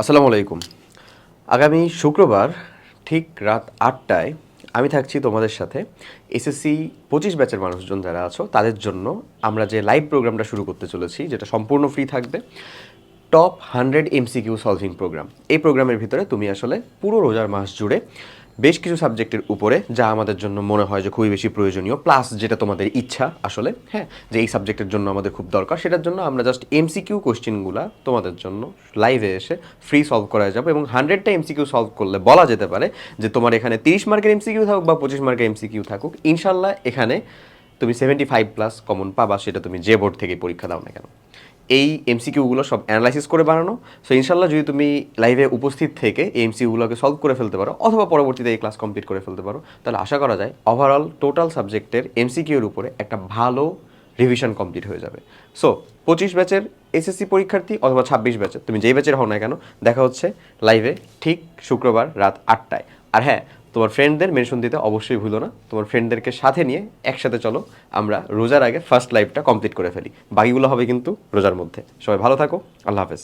আসসালামু আলাইকুম। আগামী শুক্রবার ঠিক রাত আটটায় আমি থাকছি তোমাদের সাথে এসএসসি পঁচিশ ব্যাচের মানুষজন যারা আছো, তাদের জন্য আমরা যে লাইভ প্রোগ্রামটা শুরু করতে চলেছি, যেটা সম্পূর্ণ ফ্রি থাকবে top hundred MCQ solving program এই প্রোগ্রামের ভিতরে তুমি আসলে পুরো রোজার মাস জুড়ে বেশ কিছু সাবজেক্টের উপরে যা আমাদের জন্য মনে হয় যে খুবই বেশি প্রয়োজনীয়, প্লাস যেটা তোমাদের ইচ্ছা আসলে হ্যাঁ যে এই সাবজেক্টের জন্য আমাদের খুব দরকার, সেটার জন্য আমরা জাস্ট এমসিকিউ কোশ্চেনগুলো তোমাদের জন্য লাইভে এসে ফ্রি সলভ করা যাবে এবং হান্ড্রেডটা এমসিকিউ সলভ করলে বলা যেতে পারে যে তোমার এখানে তিরিশ মার্কের এমসিকিউ থাকুক বা পঁচিশ মার্কের এমসিকিউ থাকুক, ইনশাল্লাহ এখানে তুমি সেভেন্টি ফাইভ প্লাস কমন পাবা, সেটা তুমি যে বোর্ড থেকে পরীক্ষা দাও না কেন। এই এমসিকিউগুলো সব অ্যানালাইসিস করে বানানো। সো ইনশাল্লাহ যদি তুমি লাইভে উপস্থিত থেকে এই এমসিকিউগুলোকে সলভ করে ফেলতে পারো, অথবা পরবর্তীতে এই ক্লাস কমপ্লিট করে ফেলতে পারো, তাহলে আশা করা যায় ওভারঅল টোটাল সাবজেক্টের এমসিকিউর উপরে একটা ভালো রিভিশন কমপ্লিট হয়ে যাবে। সো পঁচিশ ব্যাচের এসএসসি পরীক্ষার্থী অথবা ছাব্বিশ ব্যাচের তুমি যেই ব্যাচের হও না কেন, দেখা হচ্ছে লাইভে ঠিক শুক্রবার রাত আটটায়। আর হ্যাঁ তোমার ফ্রেন্ডদের মেনশন দিতে অবশ্যই ভুলো না। তোমার ফ্রেন্ডদেরকে সাথে নিয়ে একসাথে চলো। আমরা রোজার আগে ফার্স্ট লাইফটা কমপ্লিট করে ফেলি। বাকিগুলো হবে কিন্তু রোজার মধ্যে। সবাই ভালো থাকো। আল্লাহ হাফেজ।